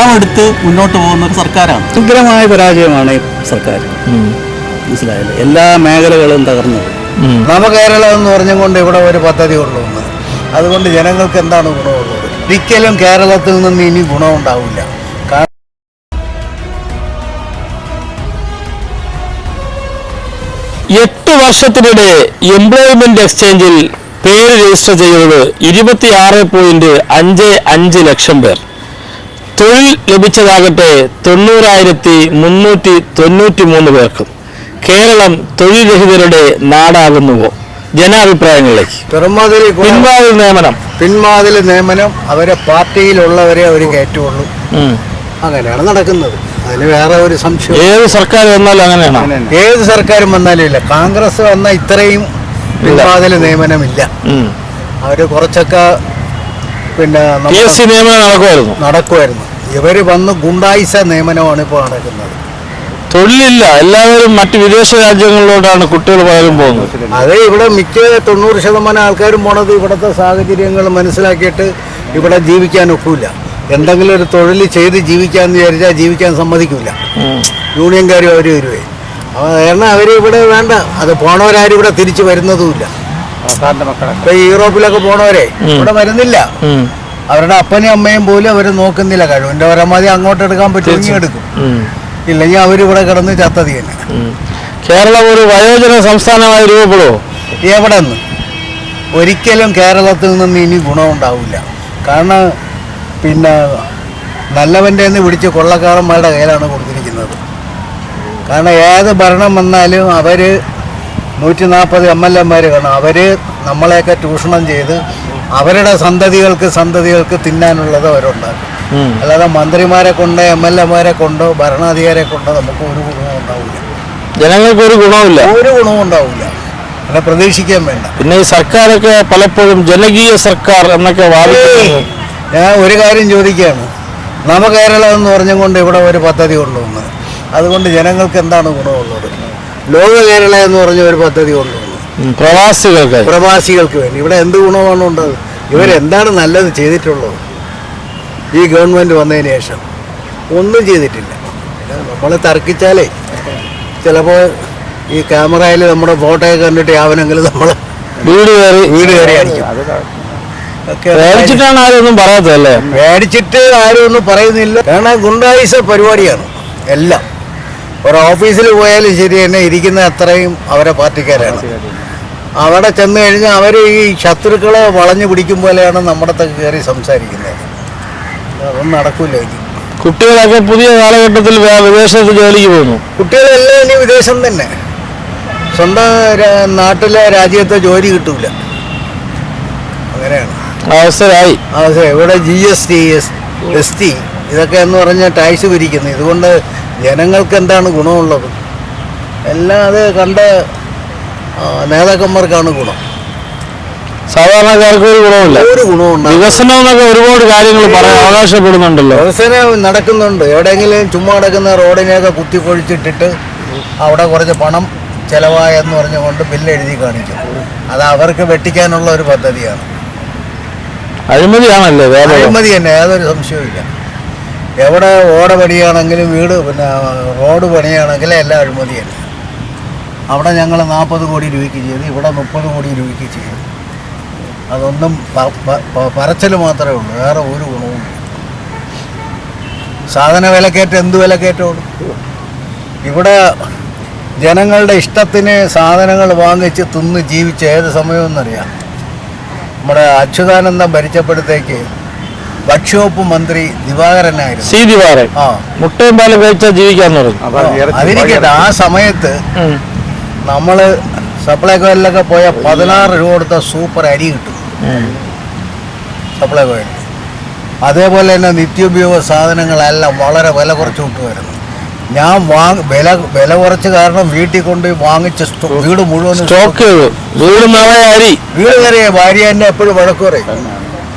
കടമെടുത്ത് മുന്നോട്ട് പോകുന്ന ഒരു സർക്കാരാണ്. ഉഗ്രമായ പരാജയമാണ് ഈ സർക്കാർ മനസ്സിലായില്ലേ? എല്ലാ മേഖലകളും തകർന്നത് നവകേരളം എന്ന് പറഞ്ഞുകൊണ്ട് ഇവിടെ ഒരു പദ്ധതി ഉള്ളു അതുകൊണ്ട് ജനങ്ങൾക്ക് എന്താണ് ഗുണമുള്ളത്? ഒരിക്കലും കേരളത്തിൽ നിന്ന് ഇനി ഗുണമുണ്ടാവില്ല. എട്ട് വർഷത്തിനിടെ എംപ്ലോയ്മെന്റ് എക്സ്ചേഞ്ചിൽ പേര് രജിസ്റ്റർ ചെയ്തത് ഇരുപത്തിയാറ് പോയിന്റ് അഞ്ച് അഞ്ച് ലക്ഷം പേർ. തൊഴിൽ ലഭിച്ചതാകട്ടെ തൊണ്ണൂറായിരത്തി മുന്നൂറ്റി തൊണ്ണൂറ്റി മൂന്ന് പേർക്കും. കേരളം തൊഴിൽ രഹിതരുടെ നാടാകുന്നുവോ? ജനാഭിപ്രായങ്ങളിലേക്ക്. പിറമാതിരി പിൻവാതിൽ നിയമനം. പിൻവാതിൽ നിയമനം അവരെ പാർട്ടിയിലുള്ളവരെ അവർ കയറ്റുള്ളൂ. അങ്ങനെയാണ് നടക്കുന്നത്. അതിന് വേറെ ഒരു സംശയം. ഏത് സർക്കാർ വന്നാലും അങ്ങനെയാണ്? ഏത് സർക്കാരും വന്നാലും ഇല്ല. കോൺഗ്രസ് വന്ന ഇത്രയും പിൻവാതിൽ നിയമനമില്ല. അവർ കുറച്ചൊക്കെ പിന്നെ നടക്കുമായിരുന്നു. ഇവർ വന്ന് ഗുണ്ടായിസ നിയമനമാണ് ഇപ്പോൾ നടക്കുന്നത്. തൊഴിലില്ല. എല്ലാവരും മറ്റ് വിദേശ രാജ്യങ്ങളിലോട്ടാണ് കുട്ടികൾ പലരും പോകുന്നത്. അത് ഇവിടെ മിക്ക തൊണ്ണൂറ് ശതമാനം ആൾക്കാരും പോണത് ഇവിടുത്തെ സാഹചര്യങ്ങൾ മനസ്സിലാക്കിയിട്ട് ഇവിടെ ജീവിക്കാൻ ഒക്കില്ല എന്തെങ്കിലും ഒരു തൊഴിൽ ചെയ്ത് ജീവിക്കാൻ വിചാരിച്ചാൽ ജീവിക്കാൻ സമ്മതിക്കില്ല. യൂണിയൻകാരും അവർ വരുവേ. കാരണം അവർ ഇവിടെ വേണ്ട. അത് പോണവരാരും ഇവിടെ തിരിച്ചു വരുന്നതുമില്ല. ഇപ്പൊ യൂറോപ്പിലൊക്കെ പോണവരെ ഇവിടെ വരുന്നില്ല. അവരുടെ അപ്പനും അമ്മയും പോലും അവരെ നോക്കുന്നില്ല. കഴിവിന്റെ പരമാവധി അങ്ങോട്ട് എടുക്കാൻ പറ്റുമെങ്കിൽ എടുക്കും. ഇല്ലെങ്കിൽ അവരിവിടെ കിടന്ന് ചത്തതി തന്നെ. കേരളം ഒരു വയോജന സംസ്ഥാനമായി രൂപപ്പെടുമോ എവിടെ നിന്ന് ഒരിക്കലും കേരളത്തിൽ നിന്ന് ഇനി ഗുണമുണ്ടാവില്ല കാരണം പിന്നെ നല്ലവന്റെ നിന്ന് പിടിച്ച് കൊള്ളക്കാരന്മാരുടെ കയ്യിലാണ് കൊടുത്തിരിക്കുന്നത്. കാരണം ഏത് ഭരണം വന്നാലും അവർ നൂറ്റി നാൽപ്പത് എം എൽ എമാർ കാണും അവർ നമ്മളെയൊക്കെ ചൂഷണം ചെയ്ത് അവരുടെ സന്തതികൾക്ക് സന്തതികൾക്ക് തിന്നാനുള്ളത് അവരുണ്ടാക്കും. അല്ലാതെ മന്ത്രിമാരെ കൊണ്ട് എം എൽ എമാരെ കൊണ്ടോ ഭരണാധികാരിയെ കൊണ്ടോ നമുക്ക് ഒരു ഗുണവും ഉണ്ടാവില്ല ജനങ്ങൾക്ക് ഒരു ഗുണവുമില്ല. ഒരു ഗുണവും ഉണ്ടാവില്ല അങ്ങനെ പ്രതീക്ഷിക്കാൻ വേണ്ട. പിന്നെ ഈ സർക്കാരൊക്കെ പലപ്പോഴും ജനകീയ സർക്കാർ എന്നൊക്കെ ഞാൻ ഒരു കാര്യം ചോദിക്കുകയാണ്. നവകേരളം എന്ന് പറഞ്ഞുകൊണ്ട് ഇവിടെ ഒരു പദ്ധതി കൊണ്ടുവന്നത് അതുകൊണ്ട് ജനങ്ങൾക്ക് എന്താണ് ഗുണമുള്ളത്? ലോക കേരള എന്ന് പറഞ്ഞ ഒരു പദ്ധതി കൊണ്ടുവന്നു ഉം. പ്രവാസികൾക്ക്. പ്രവാസികൾക്ക് വേണ്ടി. ഇവിടെ എന്ത് ഗുണമാണ് ഉണ്ടത്? ഇവരെന്താണ് നല്ലത് ചെയ്തിട്ടുള്ളത്? ഈ ഗവൺമെന്റ് വന്നതിന് ശേഷം. ഒന്നും ചെയ്തിട്ടില്ല. നമ്മൾ തർക്കിച്ചാലേ ചിലപ്പോൾ ഈ ക്യാമറയിൽ നമ്മുടെ ഫോട്ടോയൊക്കെ കണ്ടിട്ട് യാവനെങ്കിലും നമ്മൾ വീട് കയറി. വീട് കയറി അടിക്കും. മേടിച്ചിട്ടാണ് പേടിച്ചിട്ടാണ് ആരും ഒന്നും പറയാത്തല്ലേ മേടിച്ചിട്ട് ആരും ഒന്നും പറയുന്നില്ല. കാരണം ഗുണ്ടായിസ പരിപാടിയാണ്. എല്ലാം. ഒരു ഓഫീസിൽ പോയാലും ശരി തന്നെ ഇരിക്കുന്ന അത്രയും അവരെ പാർട്ടിക്കാരാണ്. അവിടെ ചെന്ന് കഴിഞ്ഞാൽ അവർ ഈ ശത്രുക്കളെ വളഞ്ഞു പിടിക്കും പോലെയാണ് നമ്മുടെ അടുത്ത് കയറി സംസാരിക്കുന്നത്. അതൊന്നും നടക്കില്ല ഇനി. കുട്ടികളൊക്കെ പുതിയ കാലഘട്ടത്തിൽ വിദേശത്ത് ജോലിക്ക് പോകുന്നു. കുട്ടികളെല്ലാം ഇനി വിദേശം തന്നെ. സ്വന്തം രാ- നാട്ടിലെ രാജ്യത്തെ ജോലി കിട്ടൂല. അങ്ങനെയാണ്. അവസരമായി. അതെ ഇവിടെ G S T S S T ഇതൊക്കെ എന്ന് പറഞ്ഞാൽ ടാക്സ് പിരിക്കുന്നു. ഇതുകൊണ്ട് ജനങ്ങൾക്ക് എന്താണ് ഗുണമുള്ളത്? എല്ലാം അത് കണ്ട നേതാക്കന്മാർക്കാണ് ഗുണം. സാധാരണക്കാർക്ക് ഒരു ഗുണമില്ല ഒരു ഗുണമുണ്ട്. വികസനം എന്നൊക്കെ ഒരുപാട് കാര്യങ്ങൾ പറയാൻ അവകാശപ്പെടുന്നുണ്ടല്ലോ. വികസനം നടക്കുന്നുണ്ട്. എവിടെയെങ്കിലും ചുമ്മാ നടക്കുന്ന റോഡിനെയൊക്കെ കുത്തിപ്പൊഴിച്ചിട്ടിട്ട് അവിടെ കുറച്ച് പണം ചെലവായെന്ന് പറഞ്ഞുകൊണ്ട് ബില്ല് എഴുതി കാണിക്കും. അത് അവർക്ക് വെട്ടിക്കാനുള്ള ഒരു പദ്ധതിയാണ്. അഴിമതിയാണല്ലേ അഴിമതി തന്നെ. യാതൊരു സംശയവുമില്ല. എവിടെ ഓട പണിയാണെങ്കിലും വീട് പിന്നെ റോഡ് പണിയാണെങ്കിലും എല്ലാം അഴിമതിയല്ല അവിടെ ഞങ്ങൾ നാൽപ്പത് കോടി രൂപയ്ക്ക് ചെയ്തു ഇവിടെ മുപ്പത് കോടി രൂപയ്ക്ക് ചെയ്തു. അതൊന്നും പറച്ചൽ മാത്രമേ ഉള്ളൂ വേറെ ഒരു ഗുണവും സാധന സാധന വിലക്കയറ്റം എന്ത് വിലക്കയറ്റമാണ്? ഇവിടെ ജനങ്ങളുടെ ഇഷ്ടത്തിന് സാധനങ്ങൾ വാങ്ങിച്ച് തിന്ന് ജീവിച്ച ഏത് സമയമെന്നറിയാം. നമ്മുടെ അച്യുതാനന്ദം ഭരിച്ചപ്പോഴത്തേക്ക് ഭക്ഷ്യവകുപ്പ് മന്ത്രി ദിവാകരൻ ആയിരുന്നു സി ദിവാകരൻ. ആ. മുട്ടയും പാലും കഴിച്ചാൽ ജീവിക്കാന്ന് പറഞ്ഞു അതിരിക്കട്ടെ ആ സമയത്ത് നമ്മൾ നമ്മൾ സപ്ലൈകോയിലൊക്കെ പോയ പതിനാറ് രൂപ കൊടുത്ത സൂപ്പർ അരി കിട്ടും. സപ്ലൈകോയിൽ അതേപോലെ തന്നെ നിത്യോപയോഗ സാധനങ്ങളെല്ലാം വളരെ വില കുറച്ച് കിട്ടുമായിരുന്നു ഞാൻ വാങ്ങി വില വില കുറച്ച് കാരണം വീട്ടിൽ കൊണ്ട് വാങ്ങിച്ച വീട് മുഴുവൻ സ്റ്റോക്ക് ചെയ്തു. വീട് നിറയെ അരി. വീട് കയറിയ ഭാര്യ എന്നെ എപ്പോഴും വഴക്ക് പറയും.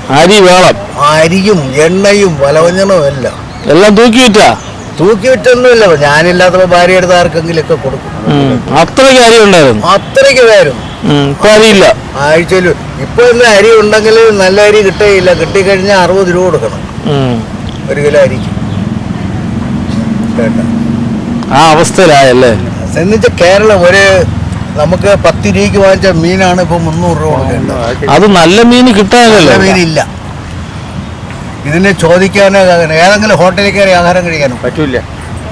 അരി വേണം. അരിയും എണ്ണയും വലവഞ്ഞണവും എല്ലാം. എല്ലാം തൂക്കി വിറ്റാ? തൂക്കി വിറ്റൊന്നുമില്ല. ഞാനില്ലാത്തപ്പോ ഭാര്യ എടുത്ത് ആർക്കെങ്കിലുമൊക്കെ കൊടുക്കും. ഉം. അത്രയ്ക്ക് അരി ഉണ്ടായിരുന്നു? അത്രയ്ക്ക് പേരും. ഇപ്പൊ അരിയില്ല. ആഴ്ചയിൽ ഇപ്പൊ ഇന്ന് അരി ഉണ്ടെങ്കിൽ നല്ല അരി കിട്ടുകയില്ല കിട്ടിക്കഴിഞ്ഞാൽ അറുപത് രൂപ കൊടുക്കണം. ഒരു കിലോ അരിക്ക്. കേട്ടോ? ആ അവസ്ഥയിലായല്ലേ? എന്നുവെച്ചാൽ കേരളം ഒരു നമുക്ക് പത്ത് രൂപയ്ക്ക് വാങ്ങിച്ച മീനാണ് ഇപ്പൊ മുന്നൂറ് രൂപ കൊടുക്കേണ്ടത്. അത് നല്ല മീൻ കിട്ടാനല്ലോ? നല്ല മീനില്ല. ഇതിനെ ചോദിക്കാനോ ഏതെങ്കിലും ഹോട്ടലിൽ കയറി ആഹാരം കഴിക്കാനോ? പറ്റൂല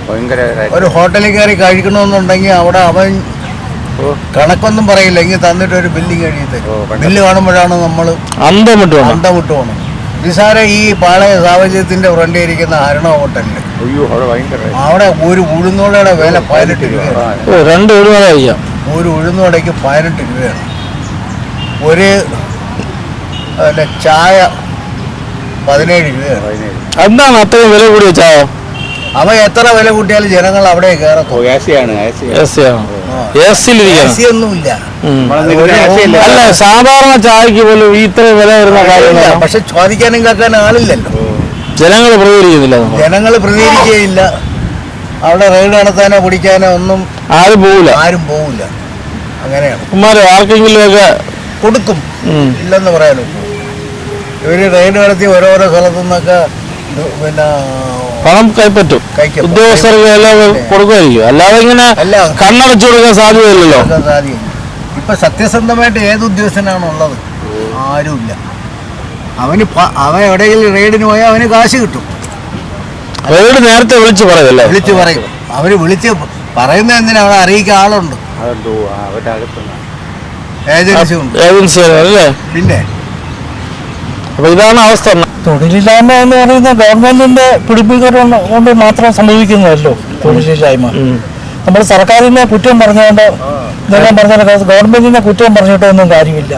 ഭയങ്കര ഒരു ഹോട്ടലിൽ കയറി കഴിക്കണമെന്നുണ്ടെങ്കിൽ അവിടെ അവൻ കണക്കൊന്നും പറയില്ല. ഇങ്ങനെ തന്നിട്ട് ഒരു ബില്ല് തരും. ബില്ല് കാണുമ്പോഴാണ് നമ്മൾ അന്തമിട്ട് അന്തമിട്ട് പോകണം നിസാര ഈ പാളയ സാഹചര്യത്തിന്റെ ഫ്രണ്ടിൽ ഇരിക്കുന്ന ഹരണ ഹോട്ടലിൽ അയ്യോ അവിടെ ഒരു ഉഴുന്നോളയുടെ വില പതിനെട്ട് രൂപ. ഓ രണ്ട് കഴിക്കാം. ഒരു ഉഴുന്നുവടയ്ക്ക് പതിനെട്ട് രൂപയാണ്. ഒരു പിന്നെ ചായ പതിനേഴ് രൂപയാണ്. എന്താണ് അത്രയും വില കൂടിയ ചായ? അവ എത്ര വില കൂട്ടിയാലും ജനങ്ങൾ അവിടെ. അല്ല സാധാരണ ചായക്ക് പോലും ഇത്ര ഇത്രയും വില വരുന്ന കാര്യം പക്ഷെ ചോദിക്കാനും കേൾക്കാൻ ആളില്ലല്ലോ. ജനങ്ങൾ പ്രതികരിക്കുന്നില്ല ജനങ്ങൾ പ്രതികരിക്കുകയില്ല. അവിടെ റെയ്ഡ് നടത്താനോ പിടിക്കാനോ ഒന്നും ആരും പോവില്ല. ആരും പോവില്ല. അങ്ങനെയാണ്. ഉമ്മാര് ആർക്കെങ്കിലും ഒക്കെ കൊടുക്കും ഇല്ലെന്ന് പറയാനും ഇവർ റെയ്ഡ് നടത്തി ഓരോരോ സ്ഥലത്തു നിന്നൊക്കെ പിന്നെ പണം കൈപ്പറ്റും. ഉദ്യോഗസ്ഥർക്ക് എല്ലാം കൊടുക്കുമായിരിക്കും. അല്ലാതെ ഇങ്ങനെ. കണ്ണടച്ചു കൊടുക്കാൻ സാധ്യതയില്ലല്ലോ. ഇപ്പൊ സത്യസന്ധമായിട്ട് ഏത് ഉദ്യോഗസ്ഥനാണ് ഉള്ളത്? ആരുമില്ല. അവന് അവൻ എവിടെയെങ്കിലും റെയ്ഡിന് പോയാൽ അവന് കാശ് കിട്ടും. റെയ്ഡ് നേരത്തെ വിളിച്ചു പറയല്ലേ? വിളിച്ചു പറയും. അവർ വിളിച്ച് പറയുന്ന എന്തിനാ? അവിടെ അറിയിക്കാൻ ആളുണ്ട്. അവരുടെ ഏജൻസി ഉണ്ട്. ഏജൻസി അല്ലേ? പിന്നെ? അപ്പൊ ഇതാണ് അവസ്ഥ. തൊഴിലില്ലായ്മ എന്ന് പറയുന്നത് ഗവൺമെന്റിന്റെ പിടിപ്പിക്കൽ കൊണ്ട് മാത്രം സംഭവിക്കുന്നതല്ലോ തൊഴിലില്ലായ്മ. നമ്മൾ സർക്കാരിനെ കുറ്റം പറഞ്ഞുകൊണ്ട് ഇതെല്ലാം പറഞ്ഞ ഗവൺമെന്റിനെ കുറ്റം പറഞ്ഞിട്ടൊന്നും കാര്യമില്ല.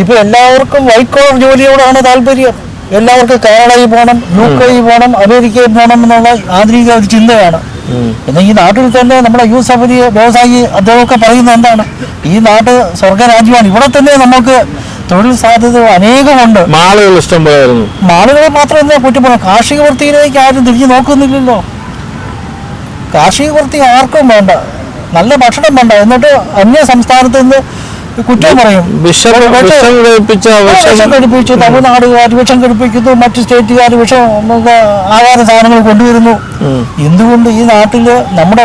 ഇപ്പൊ എല്ലാവർക്കും വൈറ്റ് കോളർ ജോലിയോടാണ് താല്പര്യം. എല്ലാവർക്കും കാനഡയിൽ പോകണം യു കെയിൽ പോകണം അമേരിക്കയിൽ പോകണം എന്നുള്ള ആധുനിക ഒരു ചിന്തയാണ്. പിന്നെ ഈ നാട്ടിൽ തന്നെ നമ്മുടെ യൂസഫലി വ്യവസായി അദ്ദേഹമൊക്കെ പറയുന്നത് എന്താണ്? ഈ നാട് സ്വർഗരാജ്യമാണ്. ഇവിടെ തന്നെ നമുക്ക് തൊഴിൽ സാധ്യതകൾ അനേകമുണ്ട്. മാളുകൾ ഇഷ്ടം പോലെ വരുന്നു. മാളുകളെ മാത്രം എന്താ കുറ്റപ്പെടും കാർഷിക വൃത്തിയിലേക്ക് ആരും തിരിഞ്ഞു നോക്കുന്നില്ലല്ലോ. കാർഷിക വൃത്തി ആർക്കും വേണ്ട. നല്ല ഭക്ഷണം വേണ്ട. എന്നിട്ട് അന്യ സംസ്ഥാനത്ത് നിന്ന് കുറ്റം പറയും. വിഷം വിഷം കഴിപ്പിച്ച വിഷം കടിപ്പിച്ചു തമിഴ്നാടുകാർ വിഷം കടിപ്പിക്കുന്നു മറ്റ് സ്റ്റേറ്റുകാർ വിഷം ആഹാര സാധനങ്ങൾ കൊണ്ടുവരുന്നു. എന്തുകൊണ്ട് ഈ നാട്ടിൽ നമ്മുടെ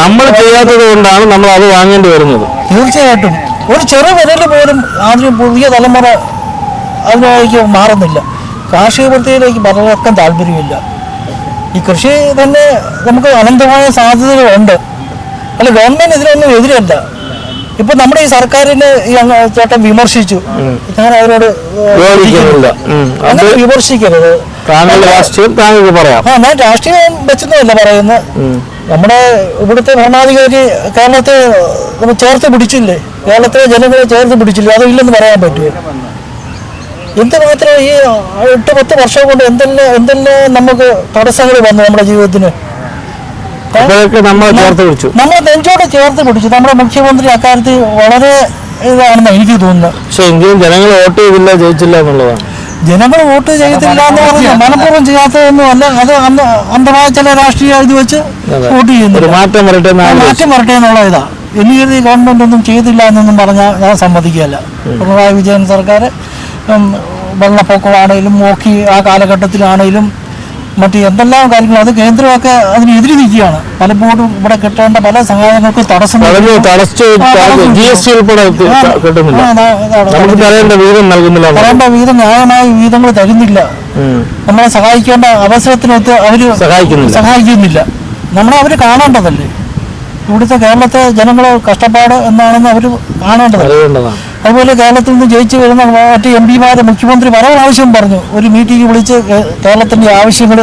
നമ്മൾ ചെയ്യാത്തത് കൊണ്ടാണ് നമ്മൾ അത് വാങ്ങേണ്ടി വരുന്നത്. തീർച്ചയായിട്ടും. ഒരു ചെറിയ വിരൽ പോലും ആദ്യം പുതിയ തലമുറ അതിലേക്ക് മാറുന്നില്ല. കാർഷിക വൃത്തിയിലേക്ക് പലർക്കും താല്പര്യമില്ല. ഈ കൃഷി തന്നെ നമുക്ക് അനന്തമായ സാധ്യതകളുണ്ട്. അല്ല ഗവൺമെന്റ് ഇതിനൊന്നും എതിരല്ല. ഇപ്പൊ നമ്മുടെ ഈ സർക്കാരിനെ ചേട്ടൻ വിമർശിച്ചു. ഞാൻ അവരോട് അങ്ങനെ വിമർശിക്കരുത്? രാഷ്ട്രീയം താങ്കൾക്ക് പറയാം. ആ ഞാൻ രാഷ്ട്രീയം വെച്ചൊന്നുമല്ല പറയുന്നത്. നമ്മുടെ ഇവിടുത്തെ ഭരണാധികാരി കേരളത്തെ നമ്മൾ ചേർത്ത് പിടിച്ചില്ലേ? കേരളത്തിലെ ജനങ്ങളെ ചേർത്ത് പിടിച്ചില്ലേ? അതില്ലെന്ന് പറയാൻ പറ്റുമോ? എന്തുമാത്രം ഈ എട്ട് പത്ത് വർഷം കൊണ്ട് എന്തെല്ലാം എന്തെല്ലാം നമുക്ക് തടസ്സങ്ങൾ വന്നു നമ്മുടെ ജീവിതത്തിന്? നമ്മൾ ചേർത്ത് പിടിച്ചു. നമ്മൾ നെഞ്ചോടെ ചേർത്ത് പിടിച്ചു. നമ്മുടെ മുഖ്യമന്ത്രി അക്കാര്യത്തിൽ വളരെ ഇതാണെന്ന് എനിക്ക് തോന്നുന്നത്. പക്ഷെ എങ്കിലും ജനങ്ങൾ വോട്ട് ചെയ്തില്ല ജയിച്ചില്ല എന്നുള്ളതാണ്. ജനങ്ങൾ വോട്ട് ചെയ്തില്ല എന്ന് പറഞ്ഞാൽ മനഃപൂർവം ചെയ്യാത്തതൊന്നും അല്ല അത് അന്ധ- അന്ധമായ ചില രാഷ്ട്രീയ ഇത് വെച്ച്. വോട്ട് ചെയ്യുന്നു മാറ്റം വരട്ടെ. മാറ്റം വരട്ടെ എന്നുള്ള ഇതാ. ഇനി ഇത് ഗവൺമെന്റ് ഒന്നും ചെയ്തില്ല എന്നൊന്നും പറഞ്ഞാൽ ഞാൻ സമ്മതിക്കുകയല്ല. പിണറായി വിജയൻ സർക്കാർ വെള്ളപ്പൊക്കമാണെങ്കിലും മോക്കി ആ കാലഘട്ടത്തിലാണേലും മറ്റ് എന്തെല്ലാം കാര്യങ്ങളും അത് കേന്ദ്രമൊക്കെ അതിന് എതിര് നിൽക്കുകയാണ്. പലപ്പോഴും ഇവിടെ കിട്ടേണ്ട പല സഹായങ്ങൾക്കും തടസ്സം തരേണ്ട വീതം ന്യായമായ വീതങ്ങൾ തരുന്നില്ല. നമ്മളെ സഹായിക്കേണ്ട അവസരത്തിനൊത്ത് അവർ സഹായിക്കുന്നില്ല. നമ്മളെ അവർ കാണേണ്ടതല്ലേ? ഇവിടുത്തെ കേരളത്തെ ജനങ്ങളെ കഷ്ടപ്പാട് എന്നാണെന്ന് അവർ കാണേണ്ടത് അതുപോലെ കേരളത്തിൽ നിന്ന് ജയിച്ചു വരുന്ന മറ്റ് എം പിമാരെ മുഖ്യമന്ത്രി പല പ്രാവശ്യം പറഞ്ഞു. ഒരു മീറ്റിംഗ് വിളിച്ച് കേരളത്തിന്റെ ആവശ്യങ്ങൾ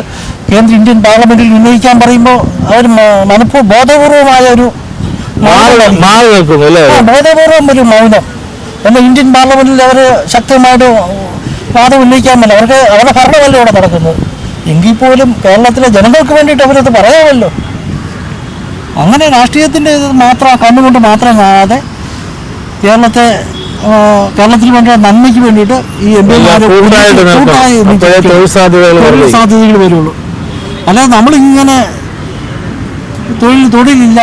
കേന്ദ്ര ഇന്ത്യൻ പാർലമെന്റിൽ ഉന്നയിക്കാൻ പറയുമ്പോൾ അവർ മനപ്പൂ ബോധപൂർവമായ ഒരു ബോധപൂർവം ഒരു മൗനം. എന്നാൽ ഇന്ത്യൻ പാർലമെന്റിൽ അവർ ശക്തമായിട്ട് വാദം ഉന്നയിക്കാൻ പറ്റില്ല അവർക്ക് അവരുടെ ഭരണമല്ല ഇവിടെ നടക്കുന്നത്. എങ്കിൽ പോലും കേരളത്തിലെ ജനങ്ങൾക്ക് വേണ്ടിയിട്ട് അവരത് പറയാമല്ലോ. അങ്ങനെ രാഷ്ട്രീയത്തിന്റെ ഇത് മാത്രം കണ്ണുകൊണ്ട് മാത്രം കാണാതെ കേരളത്തെ കേരളത്തിന് വേണ്ട നന്മയ്ക്ക് വേണ്ടിയിട്ട് ഈ എം പിമാർ തൊഴിൽ. സാധ്യതകൾ വരുള്ളൂ. അല്ലാതെ നമ്മളിങ്ങനെ തൊഴിൽ തൊഴിലില്ല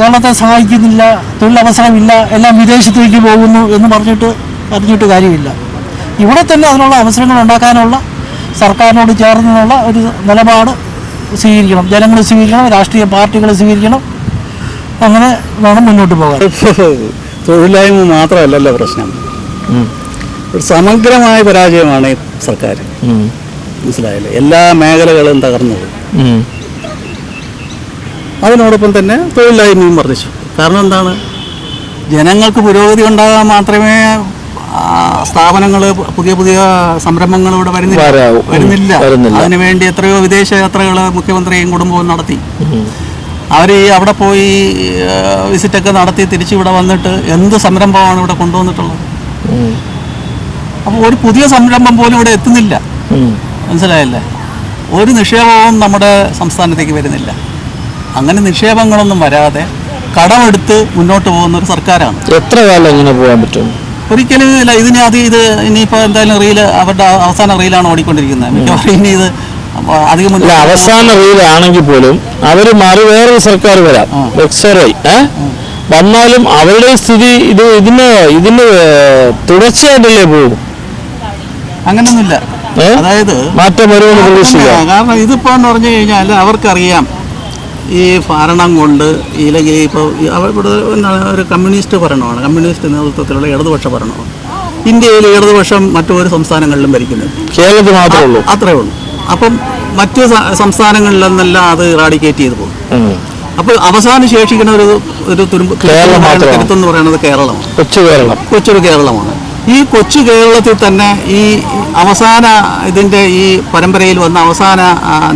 കേരളത്തെ സഹായിക്കുന്നില്ല തൊഴിലവസരമില്ല എല്ലാം വിദേശത്തേക്ക് പോകുന്നു എന്ന് പറഞ്ഞിട്ട് പറഞ്ഞിട്ട് കാര്യമില്ല. ഇവിടെ തന്നെ അതിനുള്ള അവസരങ്ങൾ ഉണ്ടാക്കാനുള്ള സർക്കാരിനോട് ചേർന്നുള്ള ഒരു നിലപാട് സ്വീകരിക്കണം. ജനങ്ങൾ സ്വീകരിക്കണം രാഷ്ട്രീയ പാർട്ടികൾ സ്വീകരിക്കണം. അങ്ങനെ വേണം മുന്നോട്ട് പോകാൻ. തൊഴിലില്ലായ്മ മാത്രമല്ലല്ലോ പ്രശ്നം. ഒരു സമഗ്രമായ പരാജയമാണ് ഈ സർക്കാർ മനസ്സിലായല്ലേ? എല്ലാ മേഖലകളും തകർന്നു അതിനോടൊപ്പം തന്നെ തൊഴിലില്ലായ്മയും വർദ്ധിച്ചു. കാരണം എന്താണ്? ജനങ്ങൾക്ക് പുരോഗതി ഉണ്ടാകാൻ മാത്രമേ സ്ഥാപനങ്ങൾ പുതിയ പുതിയ സംരംഭങ്ങൾ ഇവിടെ വരുന്നില്ല. വരുന്നില്ല. വരുന്നില്ല. അതിനുവേണ്ടി എത്രയോ വിദേശ യാത്രകൾ മുഖ്യമന്ത്രിയും കുടുംബവും നടത്തി. അവർ ഈ അവിടെ പോയി വിസിറ്റൊക്കെ നടത്തി തിരിച്ച് ഇവിടെ വന്നിട്ട് എന്ത് സംരംഭമാണ് ഇവിടെ കൊണ്ടുവന്നിട്ടുള്ളത്? അപ്പോൾ ഒരു പുതിയ സംരംഭം പോലും ഇവിടെ എത്തുന്നില്ല. മനസ്സിലായല്ലേ? ഒരു നിക്ഷേപവും നമ്മുടെ സംസ്ഥാനത്തേക്ക് വരുന്നില്ല. അങ്ങനെ നിക്ഷേപങ്ങളൊന്നും വരാതെ കടമെടുത്ത് മുന്നോട്ട് പോകുന്ന ഒരു സർക്കാരാണ്. എത്ര കാലം ഇങ്ങനെ പോകാൻ പറ്റും? ഒരിക്കലും ഇല്ല ഇതിന് അത് ഇത് ഇനിയിപ്പോൾ എന്തായാലും റീൽ അവരുടെ അവസാന റീലാണ് ഓടിക്കൊണ്ടിരിക്കുന്നത്. മിക്കവാറും ഇനി ഇത് അധികം അല്ല അവസാന റീലാണെങ്കിൽ പോലും അവർ മാറി വേറൊരു സർക്കാർ വരാം എക്സറേ ഏ? വന്നാലും അവരുടെ സ്ഥിതി ഇത് ഇതിന് ഇതിന് തുടർച്ചയായിട്ടല്ലേ പോകും? അങ്ങനൊന്നുമില്ല. അതായത് മാറ്റം വരുമെന്ന് പ്രതീക്ഷിക്കുക കാരണം ഇതിപ്പോ എന്ന് പറഞ്ഞു കഴിഞ്ഞാൽ അവർക്കറിയാം ഈ ഭരണം കൊണ്ട് ഇല്ലെങ്കിൽ ഇപ്പോൾ ഇവിടെ എന്താണ് ഒരു കമ്മ്യൂണിസ്റ്റ് ഭരണമാണ്. കമ്മ്യൂണിസ്റ്റ് നേതൃത്വത്തിലുള്ള ഇടതുപക്ഷ ഭരണമാണ്. ഇന്ത്യയിൽ ഇടതുപക്ഷം മറ്റു സംസ്ഥാനങ്ങളിലും ഭരിക്കുന്നുണ്ട് കേരളത്തിൽ മാത്രമേ ഉള്ളൂ. അത്രേ ഉള്ളൂ. അപ്പം മറ്റു സംസ്ഥാനങ്ങളിൽ നിന്നെല്ലാം അത് റാഡിക്കേറ്റ് ചെയ്തു പോകും. അപ്പൊ അപ്പോൾ അവസാനം ശേഷിക്കുന്ന ഒരു ഒരു തുരുമ്പ് എന്ന് പറയുന്നത് കേരളമാണ്. കൊച്ചു കേരളം. കൊച്ചൊരു കേരളമാണ്. ഈ കൊച്ചു കേരളത്തിൽ തന്നെ ഈ അവസാന ഇതിന്റെ ഈ പരമ്പരയിൽ വന്ന അവസാന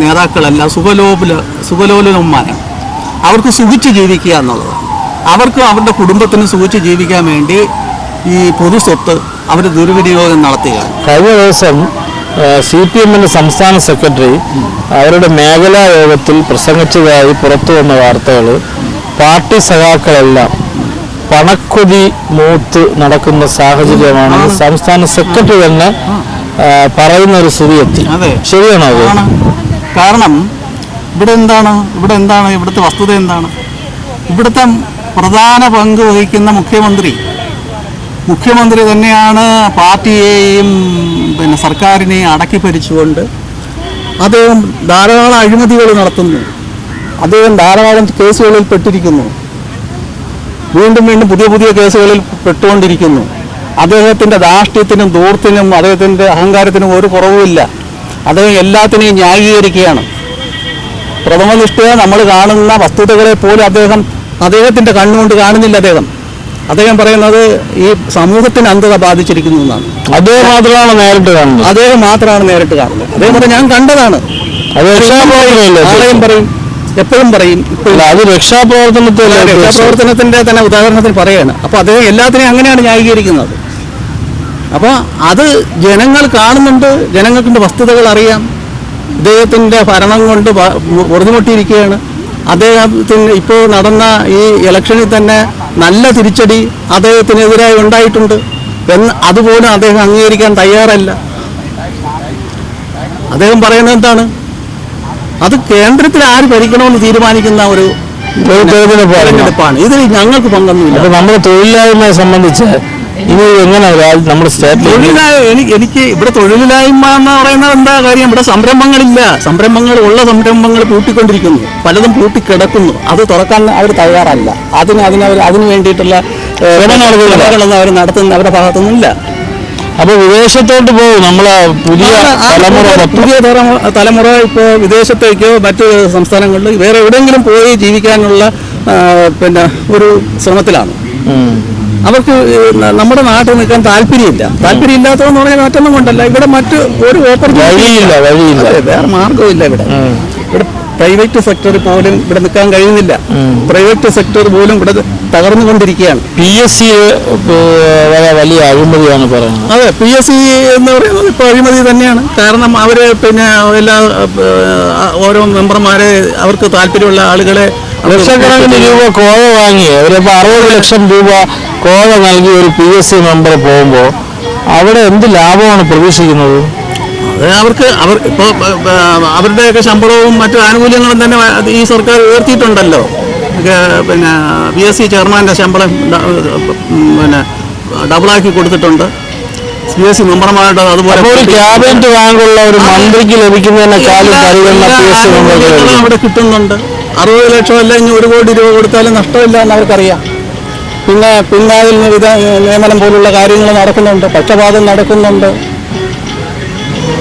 നേതാക്കളല്ല സുഖലോപുല സുഖലോലുന്മാരാണ്. അവർക്ക് സുഖിച്ച് ജീവിക്കുക എന്നുള്ളതാണ്. അവർക്ക് അവരുടെ കുടുംബത്തിന് സുഖിച്ച് ജീവിക്കാൻ വേണ്ടി ഈ പൊതു സ്വത്ത് അവർ ദുർവിനിയോഗം നടത്തുകയാണ്. കഴിഞ്ഞ ദിവസം സി പി എമ്മിന്റെ സംസ്ഥാന സെക്രട്ടറി അവരുടെ മേഖലാ യോഗത്തിൽ പ്രസംഗിച്ചതായി പുറത്തു വന്ന വാർത്തകൾ പാർട്ടി സഖാക്കളെല്ലാം പണക്കൊതി മൂത്ത് നടക്കുന്ന സാഹചര്യമാണെന്ന് സംസ്ഥാന സെക്രട്ടറി തന്നെ പറയുന്ന ഒരു സ്ഥിതി എത്തി. ശരിയാണോ അത്? കാരണം ഇവിടെ എന്താണ്? ഇവിടെ എന്താണ്? ഇവിടുത്തെ വസ്തുത എന്താണ്? ഇവിടുത്തെ പ്രധാന പങ്ക് വഹിക്കുന്ന മുഖ്യമന്ത്രി മുഖ്യമന്ത്രി തന്നെയാണ് പാർട്ടിയെയും പിന്നെ സർക്കാരിനെയും അടക്കി ഭരിച്ചുകൊണ്ട് അദ്ദേഹം ധാരാളം അഴിമതികൾ നടത്തുന്നു. അദ്ദേഹം ധാരാളം കേസുകളിൽ പെട്ടിരിക്കുന്നു. വീണ്ടും വീണ്ടും പുതിയ പുതിയ കേസുകളിൽ പെട്ടുകൊണ്ടിരിക്കുന്നു. അദ്ദേഹത്തിന്റെ ധാർഷ്ട്യത്തിനും ദൂർത്തിനും അദ്ദേഹത്തിന്റെ അഹങ്കാരത്തിനും ഒരു കുറവുമില്ല അദ്ദേഹം എല്ലാത്തിനെയും ന്യായീകരിക്കുകയാണ്. പ്രഥമനിഷ്ഠയെ നമ്മൾ കാണുന്ന വസ്തുതകളെ പോലും അദ്ദേഹം അദ്ദേഹത്തിന്റെ കണ്ണുകൊണ്ട് കാണുന്നില്ല അദ്ദേഹം. അദ്ദേഹം പറയുന്നത് ഈ സമൂഹത്തിന് അന്ധത ബാധിച്ചിരിക്കുന്നു എന്നാണ്. അദ്ദേഹം മാത്രമാണ് നേരിട്ട് കാണുന്നത്. അദ്ദേഹം മാത്രമാണ് നേരിട്ട് കാണുന്നത്. അദ്ദേഹം പറയും ഞാൻ കണ്ടതാണ്. പറയും? എപ്പോഴും പറയും അത് രക്ഷാപ്രവർത്തനത്തിൽ രക്ഷാപ്രവർത്തനത്തിന്റെ തന്നെ ഉദാഹരണത്തിൽ പറയാണ്. അപ്പോൾ അദ്ദേഹം എല്ലാത്തിനെയും അങ്ങനെയാണ് ന്യായീകരിക്കുന്നത്. അപ്പോൾ അത് ജനങ്ങൾ കാണുന്നുണ്ട് ജനങ്ങൾക്കുണ്ട് വസ്തുതകൾ അറിയാം. ഇദ്ദേഹത്തിന്റെ ഭരണം കൊണ്ട് വെറുതുമുട്ടിയിരിക്കുകയാണ് അദ്ദേഹത്തിന് ഇപ്പോൾ നടന്ന ഈ ഇലക്ഷനിൽ തന്നെ നല്ല തിരിച്ചടി അദ്ദേഹത്തിനെതിരായി ഉണ്ടായിട്ടുണ്ട് എന്ന് അതുപോലും അദ്ദേഹം അംഗീകരിക്കാൻ തയ്യാറല്ല. അദ്ദേഹം പറയുന്നത് എന്താണ്? അത് കേന്ദ്രത്തിൽ ആര് ഭരിക്കണമെന്ന് തീരുമാനിക്കുന്ന ഒരു. തെരഞ്ഞെടുപ്പാണ്. ഇതിൽ ഞങ്ങൾക്ക് പങ്കൊന്നുമില്ല. നമ്മുടെ തൊഴിലില്ലായ്മയെ സംബന്ധിച്ച് ഇനി എങ്ങനെ നമ്മുടെ സ്റ്റേറ്റിൽ എനിക്ക് ഇവിടെ തൊഴിലില്ലായ്മ എന്ന് പറയുന്നത് എന്താ കാര്യം? ഇവിടെ സംരംഭങ്ങളില്ല. സംരംഭങ്ങൾ ഉള്ള സംരംഭങ്ങൾ പൂട്ടിക്കൊണ്ടിരിക്കുന്നു. പലതും പൂട്ടിക്കിടക്കുന്നു. അത് തുറക്കാൻ അവർ തയ്യാറല്ല. അതിന് അതിനവർ അതിന് വേണ്ടിയിട്ടുള്ള ഏഹ്, അവർ നടത്തുന്ന അവരുടെ ഭാഗത്തുനിന്നില്ല. അപ്പൊ വിദേശത്തോട്ട് പോകും. നമ്മളെ പുതിയ തലമുറ പുതിയ- തലമുറ ഇപ്പോ ഇപ്പോൾ വിദേശത്തേക്കോ മറ്റു സംസ്ഥാനങ്ങളിൽ വേറെ എവിടെയെങ്കിലും പോയി ജീവിക്കാനുള്ള പിന്നെ ഒരു ശ്രമത്തിലാണ്. അവർക്ക് നമ്മുടെ നാട്ടിൽ നിൽക്കാൻ താല്പര്യമില്ല. താല്പര്യമില്ലാത്തതെന്ന് പറഞ്ഞാൽ മറ്റൊന്നും കൊണ്ടല്ല. ഇവിടെ മറ്റ് ഒരു. അതെ, വേറെ മാർഗമില്ല ഇവിടെ. ഇവിടെ പ്രൈവറ്റ് സെക്ടർ പോലും ഇവിടെ നിൽക്കാൻ കഴിയുന്നില്ല. പ്രൈവറ്റ് സെക്ടർ പോലും ഇവിടെ തകർന്നുകൊണ്ടിരിക്കുകയാണ്. പി എസ് സി വലിയ അഴിമതിയാണ് പറയുന്നത്. അതെ പി എസ് സി എന്ന് പറയുന്നത് ഇപ്പോൾ അഴിമതി തന്നെയാണ്. കാരണം അവർ പിന്നെ എല്ലാ ഓരോ മെമ്പർമാരെ അവർക്ക് താല്പര്യമുള്ള ആളുകളെ ലക്ഷക്കണക്കിന് രൂപ കോഴ വാങ്ങി അവരിപ്പോ അറുപത് ലക്ഷം രൂപ കോഴ നൽകി ഒരു പി എസ് സി മെമ്പർ പോകുമ്പോൾ അവിടെ എന്ത് ലാഭമാണ് പ്രതീക്ഷിക്കുന്നത്? അവർക്ക് അവർ ഇപ്പോൾ അവരുടെയൊക്കെ ശമ്പളവും മറ്റു ആനുകൂല്യങ്ങളും തന്നെ ഈ സർക്കാർ ഉയർത്തിയിട്ടുണ്ടല്ലോ. പിന്നെ പി എസ് സി ചെയർമാന്റെ ശമ്പളം പിന്നെ ഡബിളാക്കി കൊടുത്തിട്ടുണ്ട്. പി എസ് സി മെമ്പർമാരുടെ അതുപോലെ ഒരു ക്യാബിനറ്റ് റാങ്കുള്ള ഒരു മന്ത്രിക്ക് ലഭിക്കുന്നതിനേക്കാളും സി അവിടെ കിട്ടുന്നുണ്ട്. അറുപത് ലക്ഷം അല്ല ഇനി ഒരു കോടി രൂപ കൊടുത്താലും നഷ്ടമില്ല എന്ന് അവർക്കറിയാം പിന്നെ പിന്നാതിൽ വിധ നിയമനം പോലുള്ള കാര്യങ്ങൾ നടക്കുന്നുണ്ട് പക്ഷപാതം നടക്കുന്നുണ്ട്.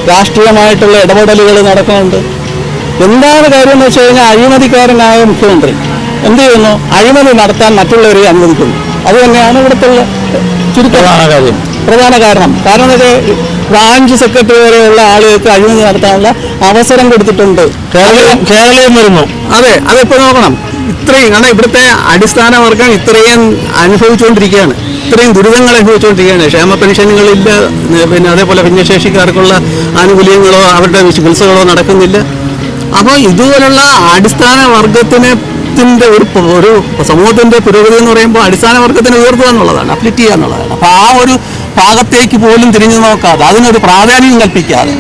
രാഷ്ട്രീയമായിട്ടുള്ള ഇടപെടലുകൾ നടക്കുന്നുണ്ട്. എന്താണ് കാര്യം എന്ന് വെച്ച് കഴിഞ്ഞാൽ അഴിമതിക്കാരനായ മുഖ്യമന്ത്രി എന്ത് ചെയ്യുന്നു? അഴിമതി നടത്താൻ മറ്റുള്ളവരെ അനുവദിക്കുന്നു. അത് തന്നെയാണ് ഇവിടുത്തെ ചുരുക്കം പ്രധാന കാര്യം. പ്രധാന കാരണം. കാരണം ഇത് ബ്രാഞ്ച് സെക്രട്ടറി വരെയുള്ള ആളുകൾക്ക് അഴിമതി നടത്താനുള്ള അവസരം കൊടുത്തിട്ടുണ്ട്. കേരളീയം വരുന്നു. അതെ അതിപ്പോൾ നോക്കണം. ഇത്രയും കാരണം ഇവിടുത്തെ അടിസ്ഥാന വർഗം ഇത്രയും അനുഭവിച്ചുകൊണ്ടിരിക്കുകയാണ്. ഇത്രയും ദുരിതങ്ങൾ അനുഭവിച്ചുകൊണ്ടിരിക്കുകയാണ്. ക്ഷേമ പെൻഷനുകളില്ല പിന്നെ അതേപോലെ ഭിന്നശേഷിക്കാർക്കുള്ള ആനുകൂല്യങ്ങളോ അവരുടെ ചികിത്സകളോ നടക്കുന്നില്ല. അപ്പോൾ ഇതുപോലുള്ള അടിസ്ഥാന വർഗത്തിനെ ഒരു ഒരു സമൂഹത്തിന്റെ പുരോഗതി എന്ന് പറയുമ്പോൾ അടിസ്ഥാന വർഗത്തിനെ ഉയർത്തുക എന്നുള്ളതാണ് അപ്ലിറ്റ് ചെയ്യുക എന്നുള്ളതാണ്. അപ്പോൾ ആ ഒരു ഭാഗത്തേക്ക് പോലും തിരിഞ്ഞു നോക്കാതെ അതിനൊരു പ്രാധാന്യം കൽപ്പിക്കാതെ.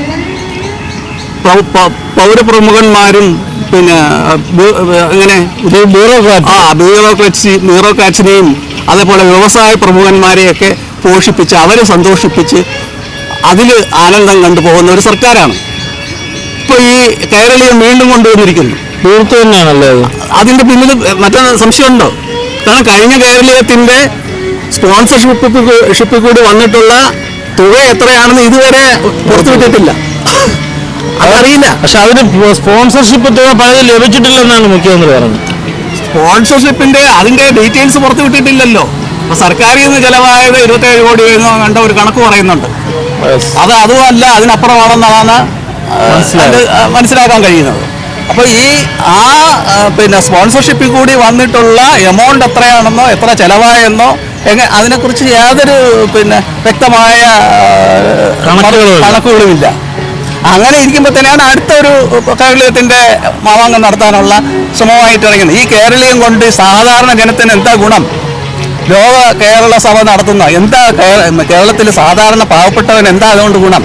പൗരപ്രമുഖന്മാരും പിന്നെ ഇങ്ങനെ ബ്യൂറോക്രാറ്റ്. ആ ബ്യൂറോക്രാറ്റ്സി ബ്യൂറോക്രാറ്റ്സിനെയും അതേപോലെ വ്യവസായ പ്രമുഖന്മാരെയൊക്കെ പോഷിപ്പിച്ച് അവരെ സന്തോഷിപ്പിച്ച് അതിൽ ആനന്ദം കണ്ടുപോകുന്ന ഒരു സർക്കാരാണ്. ഇപ്പോൾ ഈ കേരളീയം വീണ്ടും കൊണ്ടുവന്നിരിക്കുന്നു. തീർത്തു തന്നെയാണല്ലേ അത്? അതിന്റെ പിന്നിൽ മറ്റൊന്ന് സംശയമുണ്ടോ? കാരണം കഴിഞ്ഞ കേരളീയത്തിന്റെ സ്പോൺസർഷിപ്പ് ഷിപ്പിൽ കൂടി വന്നിട്ടുള്ള തുക എത്രയാണെന്ന് ഇതുവരെ പുറത്തുവിട്ടിട്ടില്ല. അതറിയില്ല. പക്ഷെ അതിന് സ്പോൺസർഷിപ്പ് തുക പലതും ലഭിച്ചിട്ടില്ലെന്നാണ് മുഖ്യമന്ത്രി പറഞ്ഞത്. സ്പോൺസർഷിപ്പിന്റെ അതിന്റെ ഡീറ്റെയിൽസ് പുറത്തുവിട്ടിട്ടില്ലല്ലോ. അപ്പൊ സർക്കാരിൽ നിന്ന് ചെലവായത് ഇരുപത്തേഴ് കോടി കണ്ട ഒരു കണക്ക് പറയുന്നുണ്ട്. അത് അതുമല്ല അതിനപ്പുറമാണെന്നാണ് മനസ്സിലാക്കാൻ കഴിയുന്നത്. അപ്പോൾ ഈ ആ ആ, പിന്നെ സ്പോൺസർഷിപ്പിൽ കൂടി വന്നിട്ടുള്ള എമൗണ്ട് എത്രയാണെന്നോ എത്ര ചെലവായെന്നോ എങ്ങനെ അതിനെക്കുറിച്ച് യാതൊരു പിന്നെ വ്യക്തമായ കണക്കുകളുമില്ല. അങ്ങനെ ഇരിക്കുമ്പോൾ തന്നെയാണ് അടുത്തൊരു കേരളീയത്തിന്റെ മാവാങ്കം നടത്താനുള്ള ശ്രമമായിട്ട് ഇറങ്ങുന്നത് ഈ കേരളീയം കൊണ്ട് സാധാരണ ജനത്തിന് എന്താ ഗുണം? ലോക കേരള സഭ നടത്തുന്ന എന്താ കേരളത്തിൽ സാധാരണ പാവപ്പെട്ടവൻ എന്താ അതുകൊണ്ട് ഗുണം?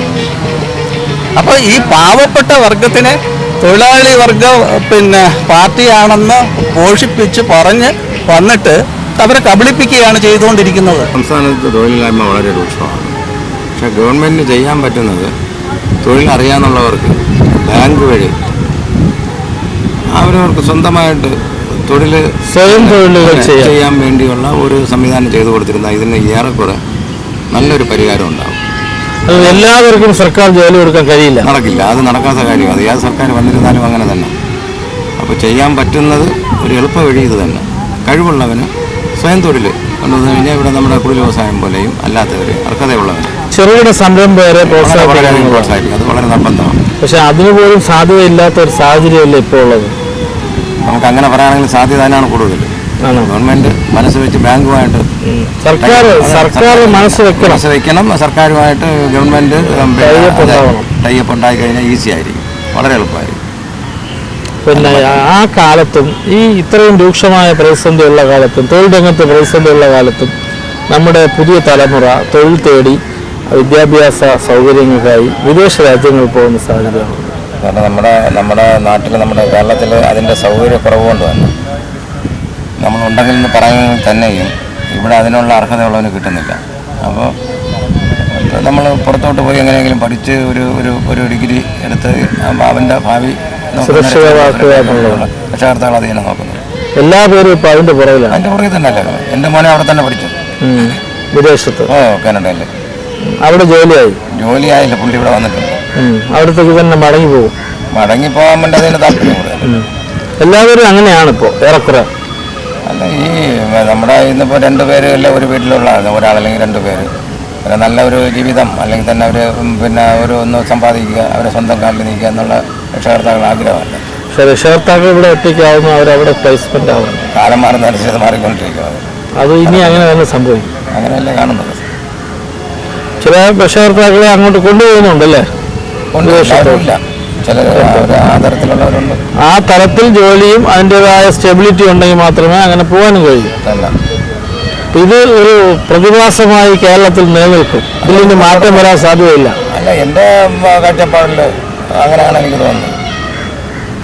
അപ്പോൾ ഈ പാവപ്പെട്ട വർഗത്തിനെ തൊഴിലാളി വർഗ പിന്നെ പാർട്ടിയാണെന്ന് പോഷിപ്പിച്ച് പറഞ്ഞ് വന്നിട്ട് അവരെ കബളിപ്പിക്കുകയാണ് ചെയ്തുകൊണ്ടിരിക്കുന്നത്. സംസ്ഥാനത്ത് തൊഴിലില്ലായ്മ വളരെ രൂക്ഷമാണ്. പക്ഷേ ഗവൺമെന്റിന് ചെയ്യാൻ പറ്റുന്നത് തൊഴിൽ അറിയാന്നുള്ളവർക്ക് ബാങ്ക് വഴി. അവരവർക്ക് സ്വന്തമായിട്ട് തൊഴിൽ സ്വയം തൊഴിലുകൾ ചെയ്യാൻ വേണ്ടിയുള്ള ഒരു സംവിധാനം ചെയ്തു കൊടുത്തിരുന്ന ഇതിന് ഏറെക്കുറെ നല്ലൊരു പരിഹാരം ഉണ്ടാകും അത് എല്ലാവർക്കും സർക്കാർ ജോലി കൊടുക്കാൻ കഴിയില്ല. നടക്കില്ല. അത് നടക്കാത്ത കാര്യം അത് ഏത് സർക്കാർ വന്നിരുന്നാലും അങ്ങനെ തന്നെ. അപ്പോൾ ചെയ്യാൻ പറ്റുന്നത് ഒരു എളുപ്പ വഴി ഇത് തന്നെ. കഴിവുള്ളവന് സ്വയം തൊഴിൽ കൊണ്ടുവന്നു കഴിഞ്ഞാൽ ഇവിടെ നമ്മുടെ കുടിൽ വ്യവസായം പോലെയും അല്ലാത്തവർ അർഹതയുള്ളവർ ചെറുകിട സംരംഭകരെ പ്രോത്സാഹിപ്പിക്കും. അത് വളരെ നിർബന്ധമാണ്. പക്ഷെ അതിന് പോലും സാധ്യതയില്ലാത്ത ഒരു സാഹചര്യമല്ലേ ഇപ്പോൾ ഉള്ളത്? നമുക്ക് അങ്ങനെ പറയുകയാണെങ്കിൽ സാധ്യത തന്നെയാണ് കൂടുതൽ. ഗവൺമെന്റ് മനസ്സ് വെച്ച് ബാങ്കുമായിട്ട് സർക്കാർ സർക്കാർ മനസ്സ് വെക്കണം. മനസ്സ് വെക്കണം. സർക്കാരുമായിട്ട് ഗവൺമെന്റ് ടൈപ്പ് ഉണ്ടായി കഴിഞ്ഞാൽ ഈസി ആയിരിക്കും. വളരെ എളുപ്പമായിരിക്കും. പിന്നെ ആ കാലത്തും ഈ ഇത്രയും രൂക്ഷമായ പ്രതിസന്ധിയുള്ള കാലത്തും തൊഴിൽ രംഗത്ത് പ്രതിസന്ധിയുള്ള കാലത്തും നമ്മുടെ പുതിയ തലമുറ തൊഴിൽ തേടി വിദ്യാഭ്യാസ സൗകര്യങ്ങൾക്കായി വിദേശ രാജ്യങ്ങളിൽ പോകുന്ന സാഹചര്യമാണ് കാരണം നമ്മുടെ നമ്മുടെ നാട്ടിൽ നമ്മുടെ കേരളത്തിൽ അതിന്റെ സൗകര്യക്കുറവ് കൊണ്ട് തന്നെ നമ്മളുണ്ടെങ്കിൽ എന്ന് പറയുമെങ്കിൽ തന്നെയും ഇവിടെ അതിനുള്ള അർഹതയുള്ളവന് കിട്ടുന്നില്ല. അപ്പോൾ നമ്മൾ പുറത്തോട്ട് പോയി എങ്ങനെയെങ്കിലും പഠിച്ച് ഒരു ഒരു ഒരു ഡിഗ്രി എടുത്ത് അവന്റെ ഭാവി. രക്ഷകർത്താക്കൾ അത് തന്നെ നോക്കുന്നത്. എല്ലാ പേരും ഇപ്പൊ അതിന്റെ പുറകിലാണ് അതിന്റെ പുറകെ തന്നെ അല്ലേ. എന്റെ മോനെ അവിടെ തന്നെ പഠിച്ചു. വിദേശത്ത്? ഓ കാനഡയിൽ. അവിടെ ജോലിയായി? ജോലിയായില്ല. പുള്ളി ഇവിടെ വന്നിട്ടുണ്ട്. അവിടത്തേക്ക് തന്നെ മടങ്ങി പോകും മടങ്ങി പോകാൻ വേണ്ടി അതിന് താല്പര്യം കൂടുതൽ എല്ലാവരും അങ്ങനെയാണ് ഇപ്പോൾ ഏറെക്കുറെ? അല്ല ഈ നമ്മുടെ ഇന്നിപ്പോൾ രണ്ട് പേര് അല്ല ഒരു വീട്ടിലുള്ള ഒരാളല്ലെങ്കിൽ രണ്ട് പേര്. പിന്നെ നല്ല ഒരു ജീവിതം അല്ലെങ്കിൽ തന്നെ അവർ പിന്നെ ഒരു ഒന്ന് സമ്പാദിക്കുക അവരെ സ്വന്തം കാലിൽ നിൽക്കുക എന്നുള്ള രക്ഷകർത്താക്കൾ ആഗ്രഹമല്ല പക്ഷേ രക്ഷകർത്താക്കൾ ഇവിടെ ഒറ്റയ്ക്കാവുന്നു അവരവിടെ പ്ലേസ്മെന്റ് ആവുന്നു കാലം മാറുന്നതനുസരിച്ച് മാറിക്കൊണ്ടിരിക്കുക അത് ഇനി അങ്ങനെ തന്നെ സംഭവിക്കും. അങ്ങനെയല്ലേ കാണുന്നത്? ചില രക്ഷകർത്താക്കളെ അങ്ങോട്ട് കൊണ്ടുപോകുന്നുണ്ടല്ലേ? കൊണ്ടുപോയില്ല ചിലർ ആ തരത്തിലുള്ളവരുണ്ട് ആ തരത്തിൽ ജോലിയും അതിന്റെതായ സ്റ്റെബിലിറ്റി ഉണ്ടെങ്കിൽ മാത്രമേ അങ്ങനെ പോകാനും കഴിയൂ. ഇത് ഒരു പ്രതിഭാസമായി കേരളത്തിൽ നിലനിൽക്കും. ഇതിൽ നിന്ന് മാറ്റം വരാൻ സാധ്യതയില്ല. അല്ല എന്റെ കാഴ്ചപ്പാടിൽ അങ്ങനെയാണ് എനിക്ക് തോന്നുന്നത്.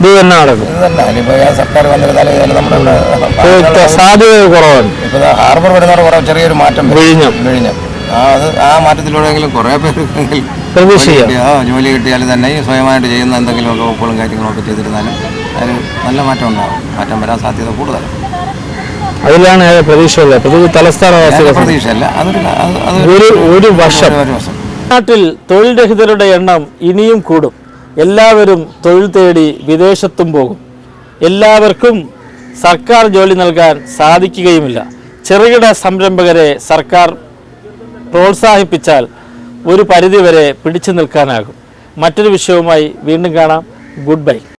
ഇത് തന്നെ നടക്കും. ഇത് തന്നെ. ഇനിയിപ്പോൾ ഞാൻ സർക്കാർ വന്നിരുന്നാലും നമ്മുടെ ഇപ്പൊ ഇവിടെ സാധ്യത കുറവാണ്. ഇപ്പോൾ ഹാർബർ വരുന്നവർ കുറേ ചെറിയൊരു മാറ്റം വിഴിഞ്ഞു. വിഴിഞ്ഞം. ആ അത് ആ മാറ്റത്തിലൂടെയെങ്കിലും കുറേ പേർക്കെങ്കിലും. ജോലി കിട്ടിയാലും ആ, ജോലി കിട്ടിയാൽ തന്നെ സ്വയമായിട്ട് ചെയ്യുന്ന എന്തെങ്കിലുമൊക്കെ വകുപ്പുകളും കാര്യങ്ങളൊക്കെ ചെയ്തിരുന്നാലും അതിന് നല്ല മാറ്റം ഉണ്ടാകും മാറ്റം വരാൻ സാധ്യത കൂടുതലാണ്. അതിലാണ് പ്രതീക്ഷയുള്ളത്. പ്രത്യേകിച്ച് തലസ്ഥാനവാസികൾ ഒരു വർഷം. നാട്ടിൽ തൊഴിൽ രഹിതരുടെ എണ്ണം ഇനിയും കൂടും. എല്ലാവരും തൊഴിൽ തേടി വിദേശത്തും പോകും. എല്ലാവർക്കും സർക്കാർ ജോലി നൽകാൻ സാധിക്കുകയുമില്ല. ചെറുകിട സംരംഭകരെ സർക്കാർ പ്രോത്സാഹിപ്പിച്ചാൽ ഒരു പരിധിവരെ പിടിച്ചു നിൽക്കാനാകും. മറ്റൊരു വിഷയവുമായി വീണ്ടും കാണാം. Good bye.